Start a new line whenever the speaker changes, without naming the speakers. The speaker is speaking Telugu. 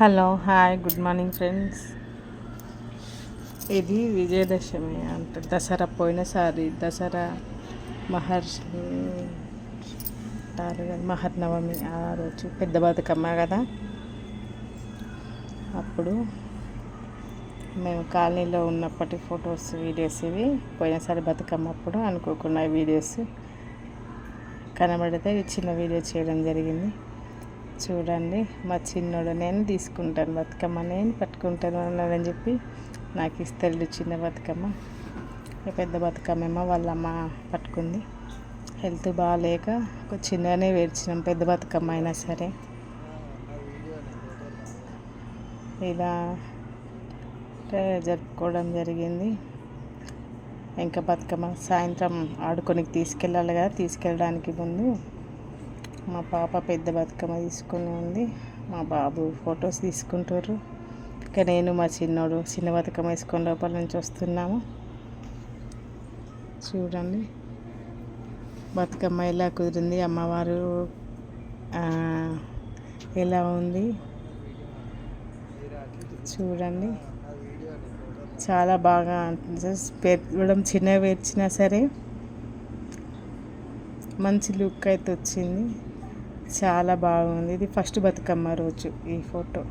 Hello hi good morning friends. ఇది విజయదశమి అంటే దసరా పోయినసారి దసరా మహర్షి మహర్నవమి ఆ రోజు పెద్ద బతుకమ్మ కదా. అప్పుడు మేము కాలనీలో ఉన్నప్పటి ఫొటోస్ వీడియోస్ ఇవి పోయినసారి బతుకమ్మ అప్పుడు అనుకోకుండా వీడియోస్ కనబడితే చిన్న వీడియో చేయడం జరిగింది. చూడండి మా చిన్నోడు నేను తీసుకుంటాను బతుకమ్మ నేను పట్టుకుంటాను అన్నాడని చెప్పి నాకు ఇస్తాడు చిన్న బతుకమ్మ. పెద్ద బతుకమ్మ ఏమో వాళ్ళ అమ్మ పట్టుకుంది. హెల్త్ బాగాలేక ఒక చిన్నగానే వేర్చినాం పెద్ద బతుకమ్మ అయినా సరే. ఇలా జరుపుకోవడం జరిగింది. ఇంకా బతుకమ్మ సాయంత్రం ఆడుకోనికి తీసుకెళ్ళాలి కదా తీసుకెళ్ళడానికి ముందు మా పాప పెద్ద బతుకమ్మ తీసుకుని ఉంది. మా బాబు ఫొటోస్ తీసుకుంటారు. ఇంకా నేను మా చిన్నోడు చిన్న బతుకమ్మ వేసుకొని లోపల నుంచి వస్తున్నాము. చూడండి. బతుకమ్మ ఎలా కుదిరింది అమ్మవారు ఎలా ఉంది? చూడండి. చాలా బాగా పెట్టడం చిన్నవి చిన్నగా సరే మంచి లుక్ అయితే వచ్చింది. చాలా బాగుంది. ఇది ఫస్ట్ బతుకమ్మ రోజు ఈ ఫోటో.